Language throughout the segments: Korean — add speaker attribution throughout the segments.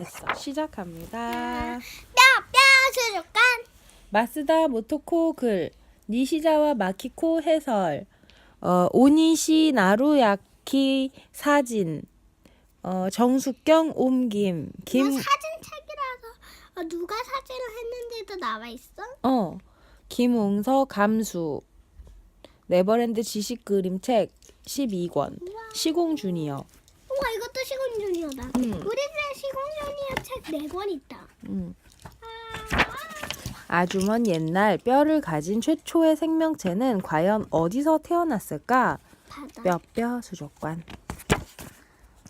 Speaker 1: 됐어. 시작합니다.
Speaker 2: 뼈뼈 수족관
Speaker 1: 마스다 모토코 글. 니시자와 마키코 해설. 어, 오니시 나루야키 사진. 어, 정숙경 옮김. 김
Speaker 2: 사진책이라서. 어, 누가 사진을 했는지도 나와 있어?
Speaker 1: 어, 김웅서 감수. 네버랜드 지식 그림책. 12권. 시공 주니어
Speaker 2: 우와 이것도 시공준이어다.
Speaker 1: 음.
Speaker 2: 우리 집에 시공준이어 책 네 권 있다.
Speaker 1: 음. 아주 먼 옛날 뼈를 가진 최초의 생명체는 과연 어디서 태어났을까?
Speaker 2: 바다.
Speaker 1: 뼈 뼈 수족관.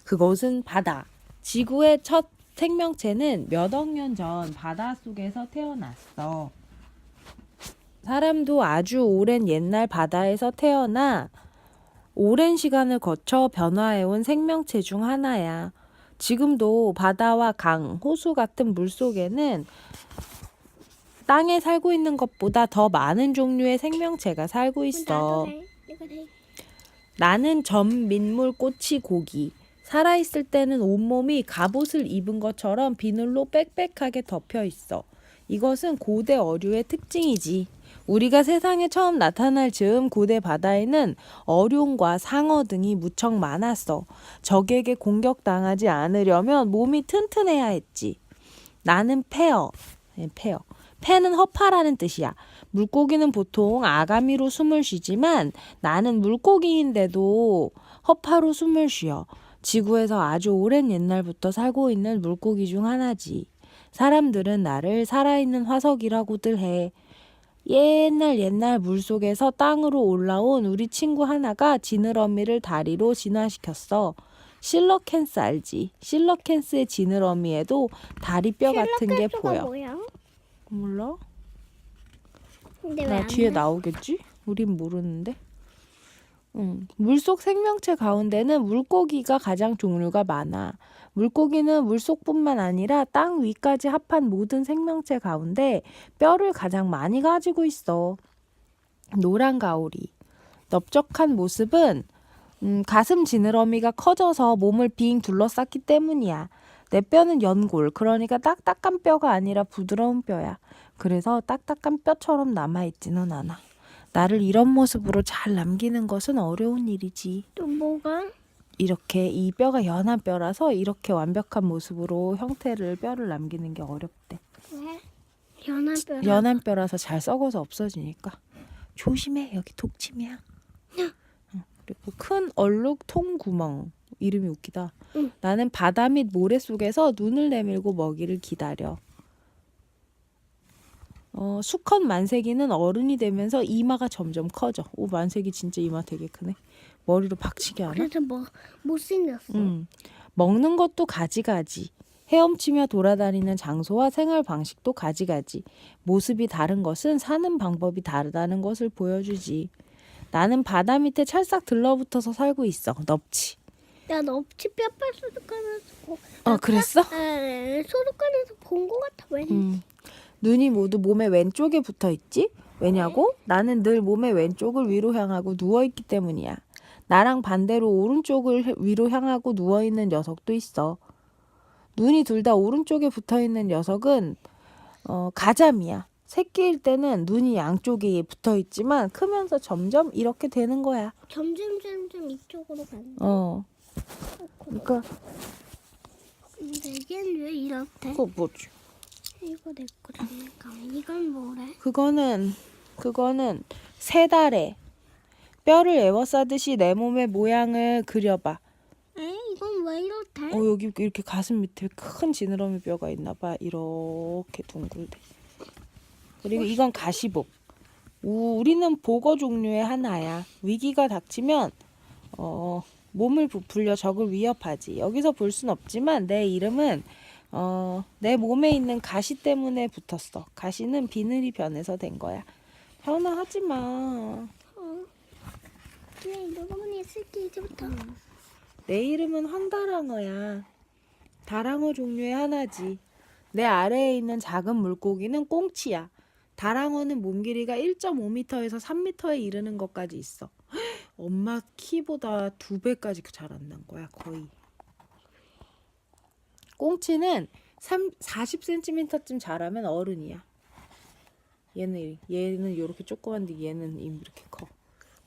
Speaker 1: 그곳은 바다. 지구의 첫 생명체는 몇 억 년 전 바닷속에서 태어났어. 사람도 아주 오랜 옛날 바다에서 태어나 오랜 시간을 거쳐 변화해온 생명체 중 하나야. 지금도 바다와 강, 호수 같은 물 속에는 땅에 살고 있는 것보다 더 많은 종류의 생명체가 살고 있어. 나는 전민물 꼬치 고기. 살아있을 때는 온몸이 갑옷을 입은 것처럼 비늘로 빽빽하게 덮여 있어. 이것은 고대 어류의 특징이지. 우리가 세상에 처음 나타날 즈음 고대 바다에는 어룡과 상어 등이 무척 많았어. 적에게 공격당하지 않으려면 몸이 튼튼해야 했지. 나는 페어. 네, 페어. 페는 허파라는 뜻이야. 물고기는 보통 아가미로 숨을 쉬지만 나는 물고기인데도 허파로 숨을 쉬어. 지구에서 아주 오랜 옛날부터 살고 있는 물고기 중 하나지. 사람들은 나를 살아있는 화석이라고들 해. 옛날 옛날 물속에서 땅으로 올라온 우리 친구 하나가 지느러미를 다리로 진화시켰어. 실러캔스 알지? 실러캔스의 지느러미에도 다리뼈 같은 게 보여.
Speaker 2: 뭐야?
Speaker 1: 몰라?
Speaker 2: 근데
Speaker 1: 나
Speaker 2: 왜안
Speaker 1: 뒤에
Speaker 2: 돼?
Speaker 1: 나오겠지? 우린 모르는데. 응. 물속 생명체 가운데는 물고기가 가장 종류가 많아. 물고기는 물속뿐만 아니라 땅 위까지 합한 모든 생명체 가운데 뼈를 가장 많이 가지고 있어. 노란 가오리. 넓적한 모습은 음, 가슴 지느러미가 커져서 몸을 빙 둘러쌌기 때문이야. 내 뼈는 연골, 그러니까 딱딱한 뼈가 아니라 부드러운 뼈야. 그래서 딱딱한 뼈처럼 남아있지는 않아. 나를 이런 모습으로 잘 남기는 것은 어려운 일이지.
Speaker 2: 또 뭐가?
Speaker 1: 이렇게 이 뼈가 연한 뼈라서 이렇게 완벽한 모습으로 형태를 뼈를 남기는 게 어렵대.
Speaker 2: 왜? 연한 뼈.
Speaker 1: 연한 뼈라서 잘 썩어서 없어지니까. 조심해 여기 독침이야. 응, 그리고 큰 얼룩 통구멍 이름이 웃기다.
Speaker 2: 응.
Speaker 1: 나는 바다 및 모래 속에서 눈을 내밀고 먹이를 기다려. 어, 수컷 만세기는 어른이 되면서 이마가 점점 커져. 오 만세기 진짜 이마 되게 크네. 머리로 박치기 하나?
Speaker 2: 그래서 뭐 못생겼어.
Speaker 1: 음. 먹는 것도 가지가지. 헤엄치며 돌아다니는 장소와 생활 방식도 가지가지. 모습이 다른 것은 사는 방법이 다르다는 것을 보여주지. 나는 바다 밑에 찰싹 들러붙어서 살고 있어. 넙치.
Speaker 2: 나 넙치 뼈빨 소독관에서 보.
Speaker 1: 어, 그랬어?
Speaker 2: 에, 소독관에서 본거 같아. 왜?
Speaker 1: 음. 눈이 모두 몸의 왼쪽에 붙어 있지? 왜냐고? 나는 늘 몸의 왼쪽을 위로 향하고 누워 있기 때문이야. 나랑 반대로 오른쪽을 해- 위로 향하고 누워 있는 녀석도 있어. 눈이 둘 다 오른쪽에 붙어 있는 녀석은 어, 가잠이야. 새끼일 때는 눈이 양쪽에 붙어 있지만 크면서 점점 이렇게 되는 거야.
Speaker 2: 점점 점점 이쪽으로 간다.
Speaker 1: 어. 그러니까
Speaker 2: 근데 얘는 왜 이렇대?
Speaker 1: 그거 뭐지?
Speaker 2: 이거 내 거라니까. 이건 뭐래?
Speaker 1: 그거는 그거는 세 달에 뼈를 에워싸듯이 내 몸의 모양을 그려봐.
Speaker 2: 에? 이건 왜 이렇대?
Speaker 1: 어 여기 이렇게 가슴 밑에 큰 지느러미 뼈가 있나봐. 이렇게 둥글대. 그리고 이건 가시복. 우- 우리는 복어 종류의 하나야. 위기가 닥치면 어 몸을 부풀려 적을 위협하지. 여기서 볼 순 없지만 내 이름은 어, 내 몸에 있는 가시 때문에 붙었어. 가시는 비늘이 변해서 된 거야. 현아 하지 마.
Speaker 2: 어. 이제부터.
Speaker 1: 내 이름은 황다랑어야. 다랑어 종류의 하나지. 내 아래에 있는 작은 물고기는 꽁치야. 다랑어는 몸 길이가 1.5m에서 3m에 이르는 것까지 있어. 엄마 키보다 두 배까지 자란다는 거야, 거의. 꽁치는 3, 40cm쯤 자라면 어른이야. 얘는 얘는 이렇게 조그만데 얘는 이렇게 커.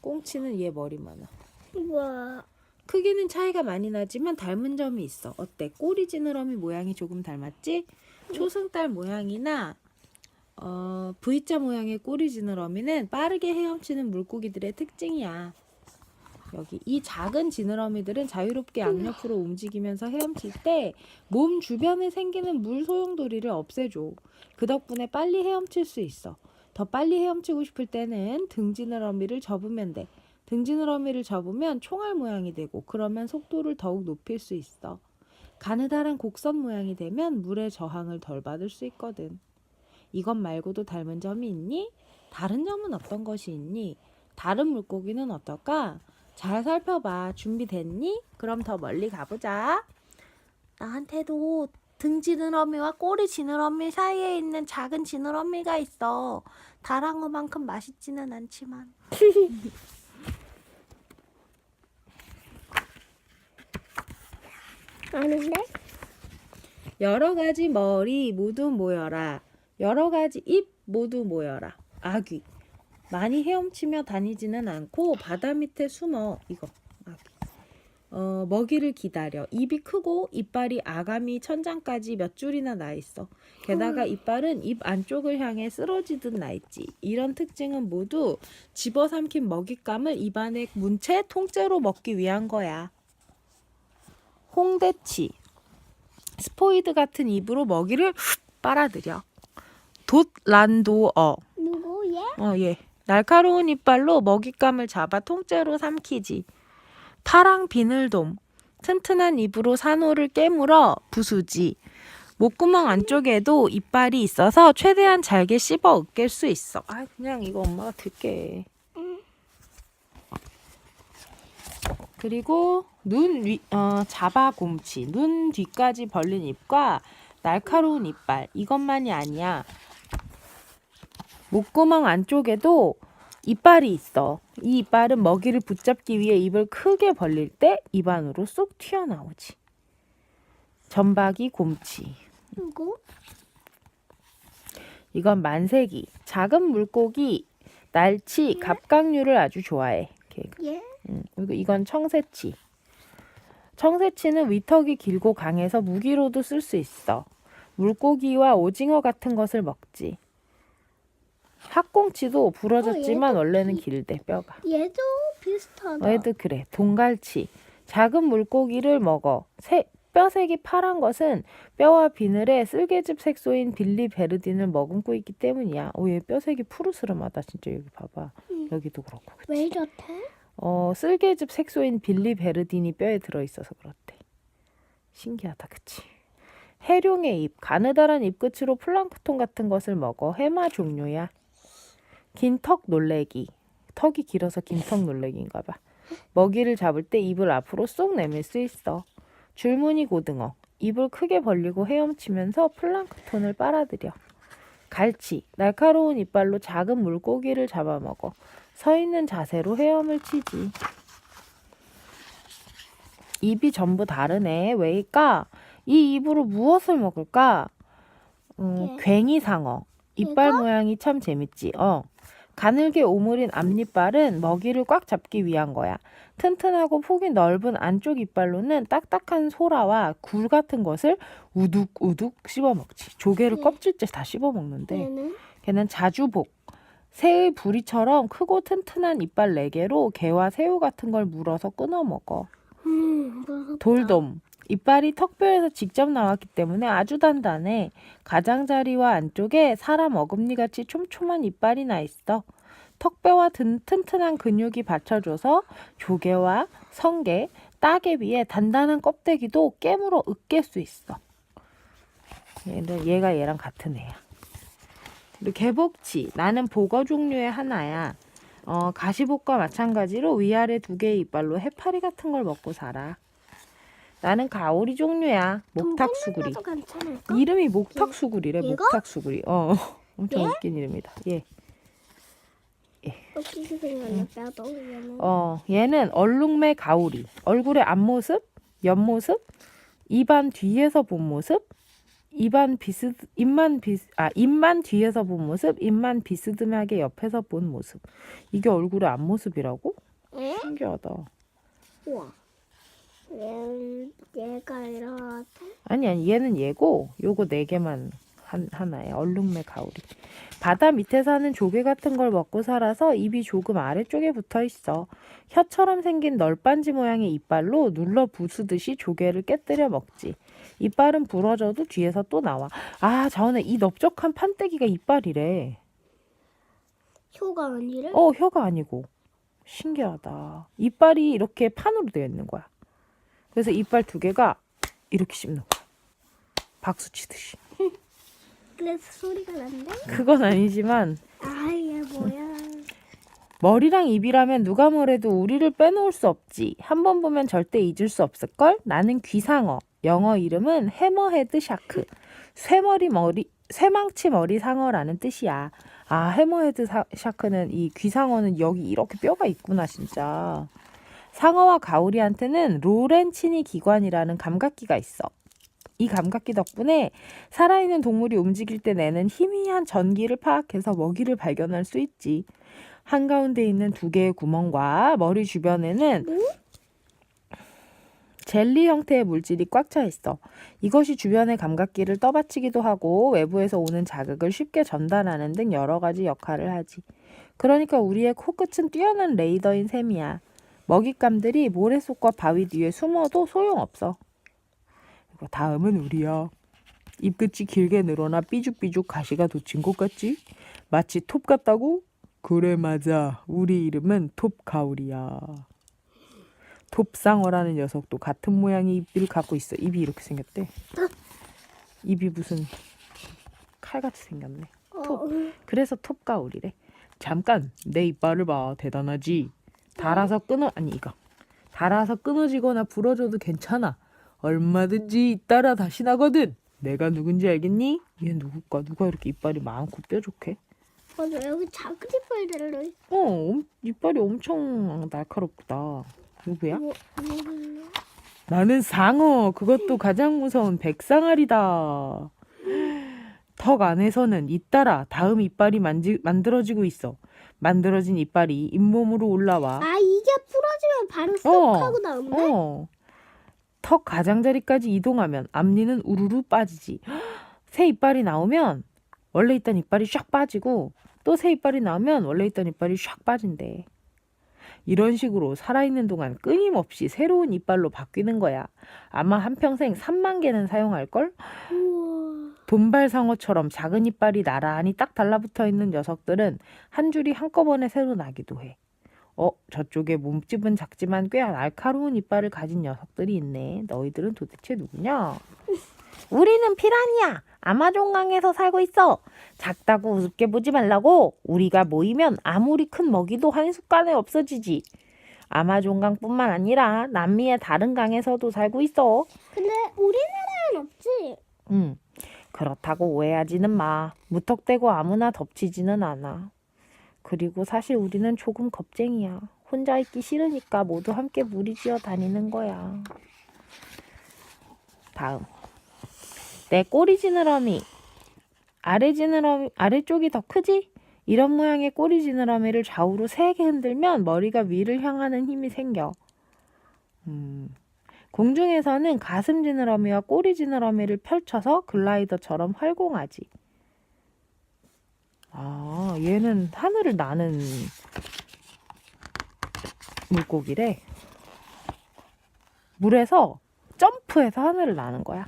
Speaker 1: 꽁치는 얘 머리만 하.
Speaker 2: 우와.
Speaker 1: 크기는 차이가 많이 나지만 닮은 점이 있어. 어때? 꼬리 지느러미 모양이 조금 닮았지? 초승달 모양이나 어, V자 모양의 꼬리 지느러미는 빠르게 헤엄치는 물고기들의 특징이야. 여기 이 작은 지느러미들은 자유롭게 양옆으로 움직이면서 헤엄칠 때 몸 주변에 생기는 물 소용돌이를 없애줘. 그 덕분에 빨리 헤엄칠 수 있어. 더 빨리 헤엄치고 싶을 때는 등 지느러미를 접으면 돼. 등 지느러미를 접으면 총알 모양이 되고 그러면 속도를 더욱 높일 수 있어. 가느다란 곡선 모양이 되면 물의 저항을 덜 받을 수 있거든. 이것 말고도 닮은 점이 있니? 다른 점은 어떤 것이 있니? 다른 물고기는 어떨까? 잘 살펴봐. 준비됐니? 그럼 더 멀리 가보자. 나한테도 등 지느러미와 꼬리 지느러미 사이에 있는 작은 지느러미가 있어. 다랑어만큼 맛있지는 않지만.
Speaker 2: 아는데?
Speaker 1: 여러 가지 머리 모두 모여라. 여러 가지 입 모두 모여라. 아귀. 많이 헤엄치며 다니지는 않고 바다 밑에 숨어. 이거. 어, 먹이를 기다려. 입이 크고 이빨이 아가미 천장까지 몇 줄이나 나 있어. 게다가 이빨은 입 안쪽을 향해 쓰러지듯 나 있지. 이런 특징은 모두 집어삼킨 먹잇감을 입안에 문 채 통째로 먹기 위한 거야. 홍대치. 스포이드 같은 입으로 먹이를 빨아들여. 돛란도어.
Speaker 2: 누구 얘?
Speaker 1: 어, 예. 날카로운 이빨로 먹잇감을 잡아 통째로 삼키지. 파랑 비늘돔. 튼튼한 입으로 산호를 깨물어 부수지. 목구멍 안쪽에도 이빨이 있어서 최대한 잘게 씹어 으깰 수 있어. 아, 그냥 이거 엄마가 들게. 그리고 눈 위, 어, 자바곰치. 눈 뒤까지 벌린 입과 날카로운 이빨. 이것만이 아니야. 목구멍 안쪽에도 이빨이 있어. 이 이빨은 먹이를 붙잡기 위해 입을 크게 벌릴 때 입 안으로 쏙 튀어나오지. 점박이 곰치.
Speaker 2: 누구?
Speaker 1: 이건 만세기. 작은 물고기, 날치, 갑각류를 아주 좋아해.
Speaker 2: 얘?
Speaker 1: 음, 그리고 이건 청새치. 청새치는 위턱이 길고 강해서 무기로도 쓸 수 있어. 물고기와 오징어 같은 것을 먹지. 학꽁치도 부러졌지만
Speaker 2: 얘도
Speaker 1: 원래는
Speaker 2: 기-
Speaker 1: 길대 뼈가.
Speaker 2: 얘도 비슷하다.
Speaker 1: 얘도 그래. 동갈치. 작은 물고기를 먹어. 새, 뼈색이 파란 것은 뼈와 비늘에 쓸개즙 색소인 빌리베르딘을 머금고 있기 때문이야. 오, 얘 뼈색이 푸르스름하다. 진짜 여기 봐봐.
Speaker 2: 응.
Speaker 1: 여기도 그렇고. 그치?
Speaker 2: 왜 이렇대?
Speaker 1: 어, 쓸개즙 색소인 빌리베르딘이 뼈에 들어있어서 그렇대. 신기하다, 그치? 해룡의 입, 가느다란 입끝으로 플랑크톤 같은 것을 먹어 해마 종류야. 긴 턱 놀래기, 턱이 길어서 긴 턱 놀래기인가 봐. 먹이를 잡을 때 입을 앞으로 쏙 내밀 수 있어. 줄무늬 고등어, 입을 크게 벌리고 헤엄치면서 플랑크톤을 빨아들여. 갈치, 날카로운 이빨로 작은 물고기를 잡아먹어. 서 있는 자세로 헤엄을 치지. 입이 전부 다르네. 왜일까? 이 입으로 무엇을 먹을까? 음,
Speaker 2: 예.
Speaker 1: 괭이 상어. 이빨
Speaker 2: 이거?
Speaker 1: 모양이 참 재밌지. 어. 가늘게 오므린 앞니빨은 먹이를 꽉 잡기 위한 거야. 튼튼하고 폭이 넓은 안쪽 이빨로는 딱딱한 소라와 굴 같은 것을 우둑우둑 씹어 먹지. 조개를
Speaker 2: 예.
Speaker 1: 껍질째 다 씹어 먹는데.
Speaker 2: 얘는?
Speaker 1: 걔는 자주복. 새의 부리처럼 크고 튼튼한 이빨 네 개로 개와 새우 같은 걸 물어서 끊어 먹어.
Speaker 2: 음, 무섭다.
Speaker 1: 돌돔. 이빨이 턱뼈에서 직접 나왔기 때문에 아주 단단해. 가장자리와 안쪽에 사람 어금니 같이 촘촘한 이빨이 나 있어. 턱뼈와 든, 튼튼한 근육이 받쳐줘서 조개와 성게, 따개비에 단단한 껍데기도 깨물어 으깰 수 있어. 얘는 얘가 얘랑 같은 애야. 그리고 개복치. 나는 복어 종류의 하나야. 어, 가시복과 마찬가지로 위아래 두 개의 이빨로 해파리 같은 걸 먹고 살아. 나는 가오리 종류야. 목탁수구리. 이름이 목탁수구리래.
Speaker 2: 얘가?
Speaker 1: 목탁수구리. 어, 엄청
Speaker 2: 얘?
Speaker 1: 웃긴 이름이다. 예.
Speaker 2: 생겼다도 얘는.
Speaker 1: 어, 얘는 얼룩매 가오리. 얼굴의 앞모습, 옆모습, 입안 뒤에서 본 모습, 입안 비스 입만 비스 아 입만 뒤에서 본 모습, 입만 비스듬하게 옆에서 본 모습. 이게 얼굴의 앞모습이라고?
Speaker 2: 응?
Speaker 1: 신기하다.
Speaker 2: 우와. 얘, 얘가 이렇게.
Speaker 1: 아니 아니 얘는 얘고 요거 네 개만 한, 하나에 얼룩매 가오리. 바다 밑에 사는 조개 같은 걸 먹고 살아서 입이 조금 아래쪽에 붙어 있어. 혀처럼 생긴 널빤지 모양의 이빨로 눌러 부수듯이 조개를 깨뜨려 먹지. 이빨은 부러져도 뒤에서 또 나와. 아, 자원에 이 넓적한 판때기가 이빨이래.
Speaker 2: 효가 아니래?
Speaker 1: 어, 혀가 아니고. 신기하다. 이빨이 이렇게 판으로 되어 있는 거야. 그래서 이빨 두 개가 이렇게 씹는 거야. 박수 치듯이.
Speaker 2: 그래서 소리가 난대?
Speaker 1: 그건 아니지만
Speaker 2: 아, 얘 뭐야.
Speaker 1: 머리랑 입이라면 누가 뭐래도 우리를 빼놓을 수 없지. 한 번 보면 절대 잊을 수 없을걸? 나는 귀상어. 영어 이름은 해머헤드 샤크. 쇠머리 머리 쇠망치 머리 상어라는 뜻이야. 아, 해머헤드 사- 샤크는 이 귀상어는 여기 이렇게 뼈가 있구나, 진짜. 상어와 가오리한테는 로렌치니 기관이라는 감각기가 있어. 이 감각기 덕분에 살아있는 동물이 움직일 때 내는 희미한 전기를 파악해서 먹이를 발견할 수 있지. 한가운데 있는 두 개의 구멍과 머리 주변에는 젤리 형태의 물질이 꽉 차 있어. 이것이 주변의 감각기를 떠받치기도 하고 외부에서 오는 자극을 쉽게 전달하는 등 여러 가지 역할을 하지. 그러니까 우리의 코끝은 뛰어난 레이더인 셈이야. 먹잇감들이 모래속과 바위 뒤에 숨어도 소용없어. 그리고 다음은 우리야. 입끝이 길게 늘어나 삐죽삐죽 가시가 돋친 것 같지? 마치 톱 같다고? 그래 맞아. 우리 이름은 톱가울이야. 톱상어라는 녀석도 같은 모양의 입을 갖고 있어. 입이 이렇게 생겼대. 입이 무슨 칼같이 생겼네.
Speaker 2: 어,
Speaker 1: 그래서 톱가울이래. 잠깐 내 이빨을 봐. 대단하지. 달아서 끊어 아니 이거. 달아서 끊어지거나 부러져도 괜찮아. 얼마든지 잇따라 다시 나거든. 내가 누군지 알겠니? 얘 누굴까? 누가 이렇게 이빨이 많고 뾰족해?
Speaker 2: 맞아. 여기 작은 이빨 들어있어.
Speaker 1: 어, 엄- 이빨이 엄청 날카롭다. 누구야?
Speaker 2: 뭐, 몰라.
Speaker 1: 나는 상어. 그것도 가장 무서운 백상아리다. 턱 안에서는 잇따라 다음 이빨이 만지, 만들어지고 있어. 만들어진 이빨이 잇몸으로 올라와.
Speaker 2: 아, 이게 부러지면 바로 쏙
Speaker 1: 어,
Speaker 2: 하고 나오는데?
Speaker 1: 어. 턱 가장자리까지 이동하면 앞니는 우르르 빠지지. 새 이빨이 나오면 원래 있던 이빨이 샥 빠지고 또 새 이빨이 나오면 원래 있던 이빨이 샥 빠진대. 이런 식으로 살아있는 동안 끊임없이 새로운 이빨로 바뀌는 거야. 아마 한평생 3만 개는 사용할걸?
Speaker 2: 우와.
Speaker 1: 돈발상어처럼 작은 이빨이 나란히 딱 달라붙어 있는 녀석들은 한 줄이 한꺼번에 새로 나기도 해. 어, 저쪽에 몸집은 작지만 꽤 날카로운 이빨을 가진 녀석들이 있네. 너희들은 도대체 누구냐? 우리는 피라니야. 아마존강에서 살고 있어. 작다고 우습게 보지 말라고. 우리가 모이면 아무리 큰 먹이도 한순간에 없어지지. 아마존강뿐만 아니라 남미의 다른 강에서도 살고 있어.
Speaker 2: 근데 우리나라엔 없지?
Speaker 1: 응. 그렇다고 오해하지는 마. 무턱대고 아무나 덮치지는 않아. 그리고 사실 우리는 조금 겁쟁이야. 혼자 있기 싫으니까 모두 함께 무리지어 다니는 거야. 다음. 내 꼬리 지느러미. 아래 지느러미, 아래쪽이 더 크지? 이런 모양의 꼬리 지느러미를 좌우로 세게 흔들면 머리가 위를 향하는 힘이 생겨. 음. 공중에서는 가슴 지느러미와 꼬리 지느러미를 펼쳐서 글라이더처럼 활공하지. 아, 얘는 하늘을 나는 물고기래. 물에서 점프해서 하늘을 나는 거야.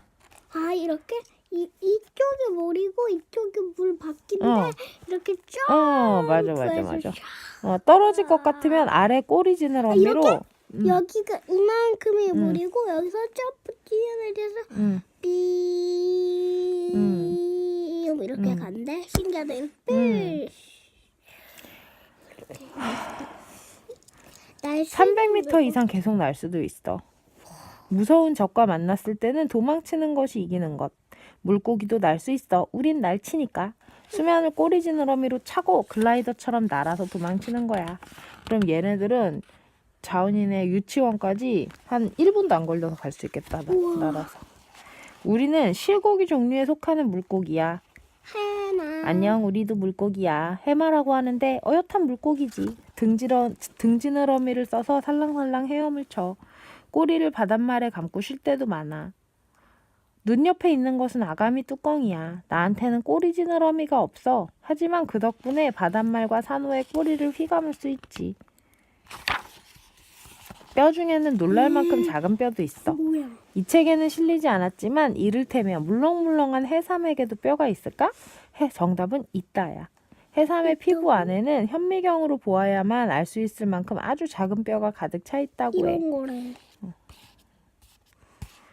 Speaker 2: 아, 이렇게? 이, 이쪽이 물이고 이쪽이 물 바뀌는데
Speaker 1: 어.
Speaker 2: 이렇게 쫙
Speaker 1: 어, 맞아, 맞아, 맞아.
Speaker 2: 쫙.
Speaker 1: 어, 떨어질 것 같으면 아래 꼬리 지느러미로.
Speaker 2: 이렇게?
Speaker 1: 음,
Speaker 2: 여기가 이만큼이
Speaker 1: 음.
Speaker 2: 물이고 여기서 점프 뛰어내려서
Speaker 1: 음,
Speaker 2: 삐
Speaker 1: 음.
Speaker 2: 이렇게
Speaker 1: 음.
Speaker 2: 간대 신기하다 이렇게
Speaker 1: 음.
Speaker 2: 날
Speaker 1: 300m 이상 계속 날 수도 있어. 무서운 적과 만났을 때는 도망치는 것이 이기는 것. 물고기도 날 수 있어. 우린 날치니까. 수면을 꼬리 지느러미로 차고 글라이더처럼 날아서 도망치는 거야. 그럼 얘네들은 자은이네 유치원까지 한 1분도 안 걸려서 갈 수 있겠다. 나-
Speaker 2: 우와.
Speaker 1: 날아서. 우리는 실고기 종류에 속하는 물고기야.
Speaker 2: 해나.
Speaker 1: 안녕, 우리도 물고기야. 해마라고 하는데 어엿한 물고기지. 등지러, 등지느러미를 써서 살랑살랑 헤엄을 쳐. 꼬리를 바닷말에 감고 쉴 때도 많아. 눈 옆에 있는 것은 아가미 뚜껑이야. 나한테는 꼬리 지느러미가 없어. 하지만 그 덕분에 바닷말과 산호의 꼬리를 휘감을 수 있지. 뼈 중에는 놀랄 만큼 작은 뼈도 있어.
Speaker 2: 뭐야?
Speaker 1: 이 책에는 실리지 않았지만 이를테면 물렁물렁한 해삼에게도 뼈가 있을까? 해 정답은 있다야. 해삼의 피부 안에는 현미경으로 보아야만 알 수 있을 만큼 아주 작은 뼈가 가득 차 있다고 해.
Speaker 2: 이런 거래.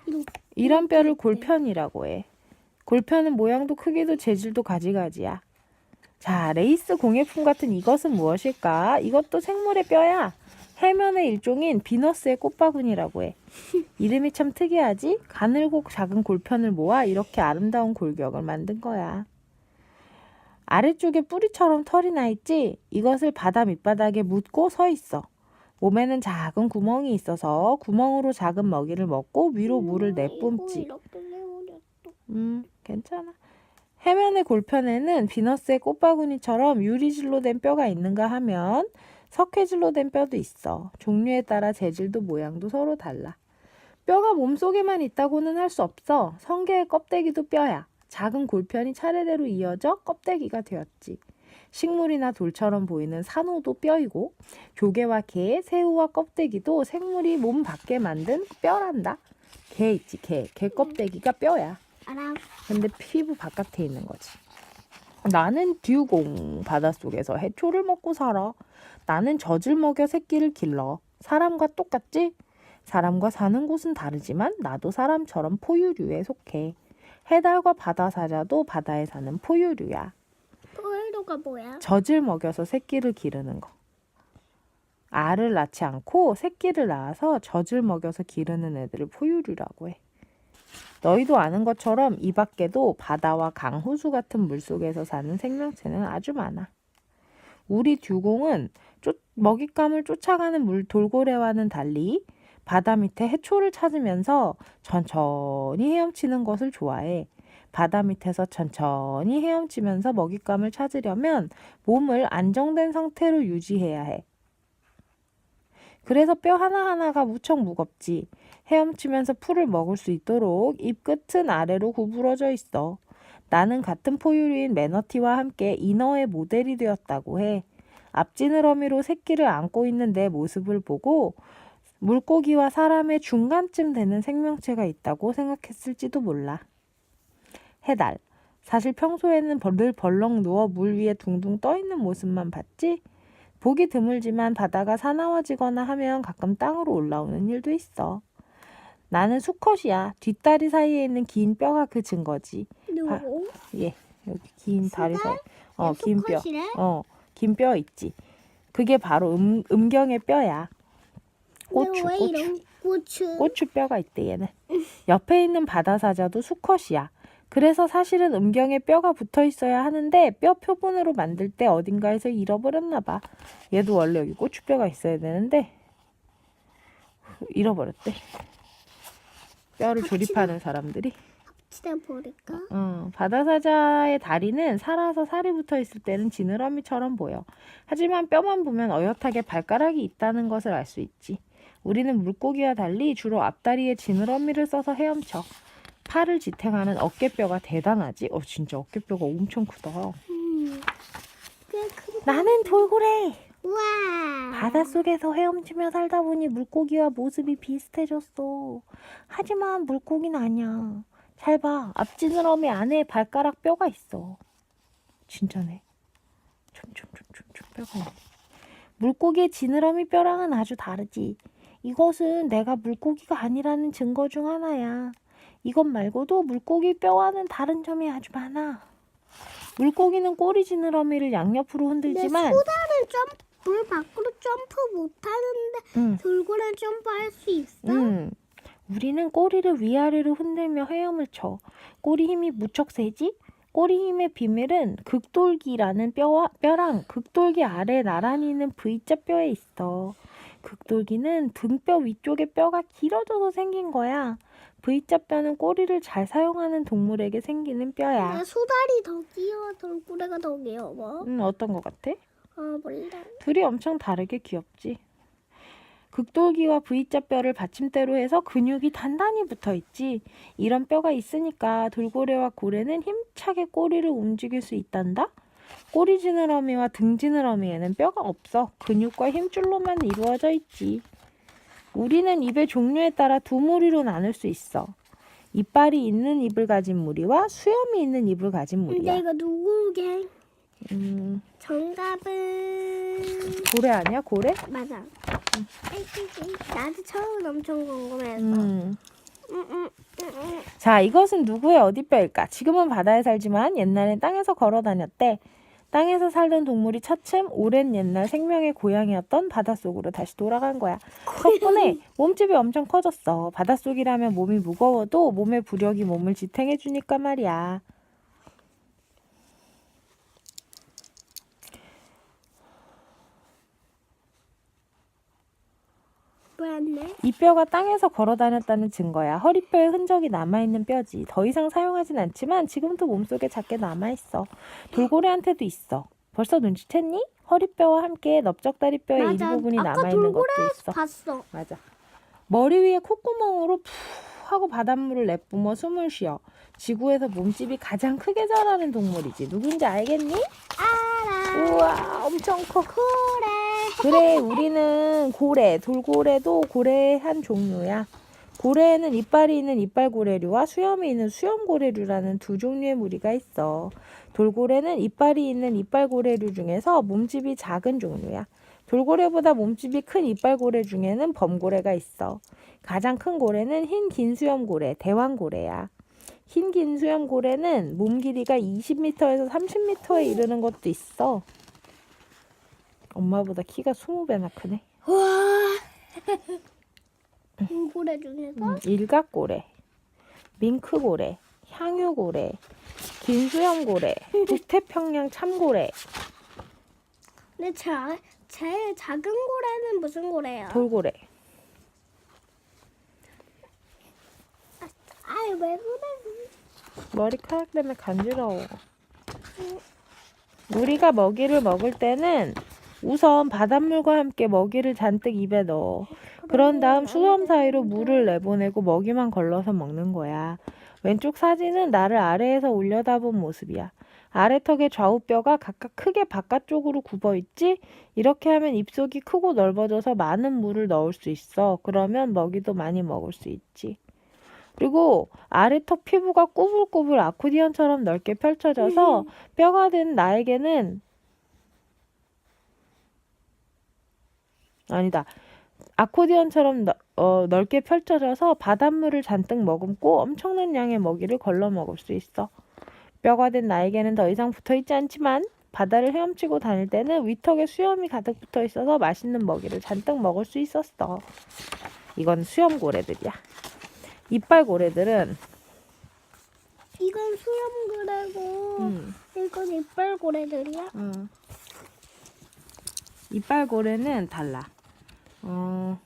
Speaker 2: 이런
Speaker 1: 이런 뼈를 골편이라고 해. 골편은 모양도 크기도 재질도 가지가지야. 자, 레이스 공예품 같은 이것은 무엇일까? 이것도 생물의 뼈야. 해면의 일종인 비너스의 꽃바구니라고 해. 이름이 참 특이하지? 가늘고 작은 골편을 모아 이렇게 아름다운 골격을 만든 거야. 아래쪽에 뿌리처럼 털이 나 있지? 이것을 바다 밑바닥에 묻고 서 있어. 몸에는 작은 구멍이 있어서 구멍으로 작은 먹이를 먹고 위로 물을 내뿜지. 음, 괜찮아. 해면의 골편에는 비너스의 꽃바구니처럼 유리질로 된 뼈가 있는가 하면 석회질로 된 뼈도 있어. 종류에 따라 재질도 모양도 서로 달라. 뼈가 몸속에만 있다고는 할 수 없어. 성게의 껍데기도 뼈야. 작은 골편이 차례대로 이어져 껍데기가 되었지. 식물이나 돌처럼 보이는 산호도 뼈이고 조개와 게, 새우와 껍데기도 생물이 몸 밖에 만든 뼈란다. 게 있지, 게. 게 껍데기가 뼈야.
Speaker 2: 알아.
Speaker 1: 근데 피부 바깥에 있는 거지. 나는 듀공 바닷속에서 해초를 먹고 살아. 나는 젖을 먹여 새끼를 길러. 사람과 똑같지? 사람과 사는 곳은 다르지만 나도 사람처럼 포유류에 속해. 해달과 바다 사자도 바다에 사는 포유류야.
Speaker 2: 포일도가 뭐야?
Speaker 1: 젖을 먹여서 새끼를 기르는 거. 알을 낳지 않고 새끼를 낳아서 젖을 먹여서 기르는 애들을 포유류라고 해. 너희도 아는 것처럼 이 밖에도 바다와 강, 호수 같은 물속에서 사는 생명체는 아주 많아. 우리 듀공은 쫓- 먹잇감을 쫓아가는 물 돌고래와는 달리 바다 밑에 해초를 찾으면서 천천히 헤엄치는 것을 좋아해. 바다 밑에서 천천히 헤엄치면서 먹잇감을 찾으려면 몸을 안정된 상태로 유지해야 해. 그래서 뼈 하나하나가 무척 무겁지. 헤엄치면서 풀을 먹을 수 있도록 입 끝은 아래로 구부러져 있어. 나는 같은 포유류인 매너티와 함께 인어의 모델이 되었다고 해. 앞지느러미로 새끼를 안고 있는 내 모습을 보고 물고기와 사람의 중간쯤 되는 생명체가 있다고 생각했을지도 몰라. 해달. 사실 평소에는 늘 벌렁 누워 물 위에 둥둥 떠 있는 모습만 봤지? 보기 드물지만 바다가 사나워지거나 하면 가끔 땅으로 올라오는 일도 있어. 나는 수컷이야. 뒷다리 사이에 있는 긴 뼈가 그 증거지.
Speaker 2: 누구?
Speaker 1: 예, 여기 긴 다리 사이. 어, 긴 뼈.
Speaker 2: 수컷이래?
Speaker 1: 어, 긴 뼈 있지. 그게 바로 음, 음경의 뼈야. 고추,
Speaker 2: 왜
Speaker 1: 고추.
Speaker 2: 이런 고추?
Speaker 1: 고추 뼈가 있대 얘는. 옆에 있는 바다사자도 수컷이야. 그래서 사실은 음경에 뼈가 붙어 있어야 하는데 뼈 표본으로 만들 때 어딘가에서 잃어버렸나 봐. 얘도 원래 여기 고추뼈가 있어야 되는데 잃어버렸대. 뼈를 조립하는 사람들이.
Speaker 2: 집에 버릴까?
Speaker 1: 어, 바다사자의 다리는 살아서 살이 붙어 있을 때는 지느러미처럼 보여. 하지만 뼈만 보면 어엿하게 발가락이 있다는 것을 알 수 있지. 우리는 물고기와 달리 주로 앞다리에 지느러미를 써서 헤엄쳐. 팔을 지탱하는 어깨뼈가 대단하지. 어, 진짜 어깨뼈가 엄청 크다.
Speaker 2: 음. 꽤.
Speaker 1: 나는 돌고래.
Speaker 2: 우와.
Speaker 1: 바닷속에서 헤엄치며 살다 보니 물고기와 모습이 비슷해졌어. 하지만 물고기는 아니야. 잘 봐. 앞지느러미 안에 발가락 뼈가 있어. 진짜네. 촘촘촘촘 뼈가 있네. 물고기의 지느러미 뼈랑은 아주 다르지. 이것은 내가 물고기가 아니라는 증거 중 하나야. 이것 말고도 물고기 뼈와는 다른 점이 아주 많아. 물고기는 꼬리 지느러미를 양옆으로 흔들지만
Speaker 2: 소다는 점프 물 밖으로 점프 못하는데
Speaker 1: 응.
Speaker 2: 돌고래 점프할 수 있어?
Speaker 1: 음, 우리는 꼬리를 위아래로 흔들며 헤엄을 쳐. 꼬리 힘이 무척 세지? 꼬리 힘의 비밀은 극돌기라는 뼈와 뼈랑 극돌기 아래 나란히 있는 V자 뼈에 있어. 극돌기는 등뼈 위쪽에 뼈가 길어져서 생긴 거야. V자 뼈는 꼬리를 잘 사용하는 동물에게 생기는 뼈야.
Speaker 2: 근데 수달이 더 귀여워, 돌고래가 더 귀여워.
Speaker 1: 음, 어떤 것 같아?
Speaker 2: 아 몰라.
Speaker 1: 둘이 엄청 다르게 귀엽지. 극돌기와 V자 뼈를 받침대로 해서 근육이 단단히 붙어 있지. 이런 뼈가 있으니까 돌고래와 고래는 힘차게 꼬리를 움직일 수 있단다. 꼬리 지느러미와 등 지느러미에는 뼈가 없어. 근육과 힘줄로만 이루어져 있지. 우리는 입의 종류에 따라 두 무리로 나눌 수 있어. 이빨이 있는 입을 가진 무리와 수염이 있는 입을 가진
Speaker 2: 근데
Speaker 1: 무리야.
Speaker 2: 이거 누구게?
Speaker 1: 음,
Speaker 2: 정답은
Speaker 1: 고래 아니야? 고래?
Speaker 2: 맞아. 나도 처음 엄청 궁금해서.
Speaker 1: 음.
Speaker 2: 응, 응, 응, 응.
Speaker 1: 자, 이것은 누구의 어디 뼈일까? 지금은 바다에 살지만 옛날엔 땅에서 걸어 다녔대. 땅에서 살던 동물이 차츰 오랜 옛날 생명의 고향이었던 바닷속으로 다시 돌아간 거야. 덕분에 몸집이 엄청 커졌어. 바닷속이라면 몸이 무거워도 몸의 부력이 몸을 지탱해 주니까 말이야.
Speaker 2: 뭐였네?
Speaker 1: 이 뼈가 땅에서 걸어 다녔다는 증거야. 허리뼈에 흔적이 남아있는 뼈지. 더 이상 사용하진 않지만 지금도 몸속에 작게 남아있어. 돌고래한테도 있어. 벌써 눈치챘니? 허리뼈와 함께 넓적다리뼈의
Speaker 2: 맞아.
Speaker 1: 일부분이
Speaker 2: 아까
Speaker 1: 남아있는 것도
Speaker 2: 돌고래에서
Speaker 1: 있어.
Speaker 2: 봤어.
Speaker 1: 맞아. 머리 위에 콧구멍으로 푸 하고 바닷물을 내뿜어 숨을 쉬어. 지구에서 몸집이 가장 크게 자라는 동물이지. 누군지 알겠니?
Speaker 2: 알아.
Speaker 1: 우와, 엄청 커.
Speaker 2: 고래.
Speaker 1: 그래, 우리는 고래, 돌고래도 고래의 한 종류야. 고래에는 이빨이 있는 이빨고래류와 수염이 있는 수염고래류라는 두 종류의 무리가 있어. 돌고래는 이빨이 있는 이빨고래류 중에서 몸집이 작은 종류야. 돌고래보다 몸집이 큰 이빨고래 중에는 범고래가 있어. 가장 큰 고래는 흰 긴 수염고래, 대왕고래야. 흰 긴 수염고래는 몸 길이가 20m에서 30m에 이르는 것도 있어. 엄마보다 키가 20배나 크네.
Speaker 2: 와. 돌고래 중에서
Speaker 1: 음, 일각고래, 밍크고래, 향유고래, 긴수염고래, 북태평양 참고래,
Speaker 2: 근데 제, 제일 작은 고래는 무슨 고래야?
Speaker 1: 돌고래.
Speaker 2: 아유 왜 그래?
Speaker 1: 머리카락 때문에 간지러워. 우리가 먹이를 먹을 때는 우선 바닷물과 함께 먹이를 잔뜩 입에 넣어. 그런 다음 수염 사이로 물을 내보내고 먹이만 걸러서 먹는 거야. 왼쪽 사진은 나를 아래에서 올려다본 모습이야. 아래턱의 좌우뼈가 각각 크게 바깥쪽으로 굽어 있지? 이렇게 하면 입속이 크고 넓어져서 많은 물을 넣을 수 있어. 그러면 먹이도 많이 먹을 수 있지. 그리고 아래턱 피부가 꾸불꾸불 아코디언처럼 넓게 펼쳐져서 뼈가 된 나에게는 아니다. 아코디언처럼 너- 어, 넓게 펼쳐져서 바닷물을 잔뜩 머금고 엄청난 양의 먹이를 걸러 먹을 수 있어. 뼈가 된 나에게는 더 이상 붙어 있지 않지만 바다를 헤엄치고 다닐 때는 위턱에 수염이 가득 붙어 있어서 맛있는 먹이를 잔뜩 먹을 수 있었어. 이건 수염 고래들이야. 이빨 고래들은
Speaker 2: 이건 수염 고래고
Speaker 1: 음,
Speaker 2: 이건 이빨 고래들이야.
Speaker 1: 음. 이빨 고래는 달라. 어,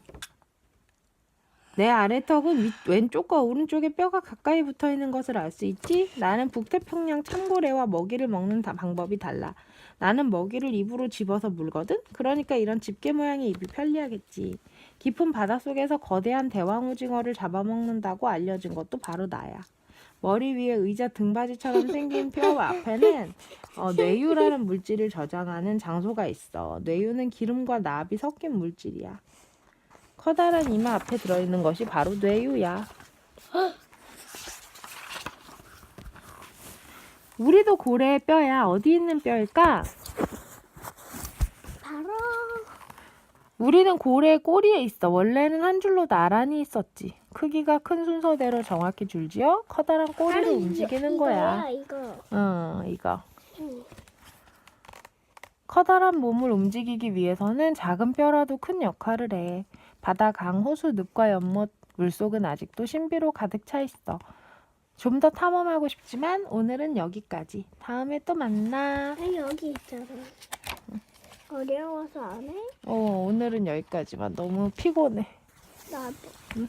Speaker 1: 내 아래턱은 위, 왼쪽과 오른쪽에 뼈가 가까이 붙어 있는 것을 알 수 있지? 나는 북태평양 참고래와 먹이를 먹는 다- 방법이 달라. 나는 먹이를 입으로 집어서 물거든? 그러니까 이런 집게 모양의 입이 편리하겠지. 깊은 바닷속에서 거대한 대왕 오징어를 잡아먹는다고 알려진 것도 바로 나야. 머리 위에 의자 등받이처럼 생긴 뼈 앞에는 어, 뇌유라는 물질을 저장하는 장소가 있어. 뇌유는 기름과 납이 섞인 물질이야. 커다란 이마 앞에 들어있는 것이 바로 뇌유야. 우리도 고래의 뼈야. 어디 있는 뼈일까?
Speaker 2: 바로
Speaker 1: 우리는 고래의 꼬리에 있어. 원래는 한 줄로 나란히 있었지. 크기가 큰 순서대로 정확히 줄지어 커다란 꼬리를
Speaker 2: 바로
Speaker 1: 움직이는
Speaker 2: 이거, 거야. 이거.
Speaker 1: 응, 이거.
Speaker 2: 응.
Speaker 1: 커다란 몸을 움직이기 위해서는 작은 뼈라도 큰 역할을 해. 바다, 강, 호수, 늪과 연못, 물속은 아직도 신비로 가득 차 있어. 좀 더 탐험하고 싶지만 오늘은 여기까지. 다음에 또 만나.
Speaker 2: 아니 여기 있잖아. 어려워서 안 해?
Speaker 1: 어, 오늘은 여기까지만. 너무 피곤해.
Speaker 2: 나도.
Speaker 1: 응.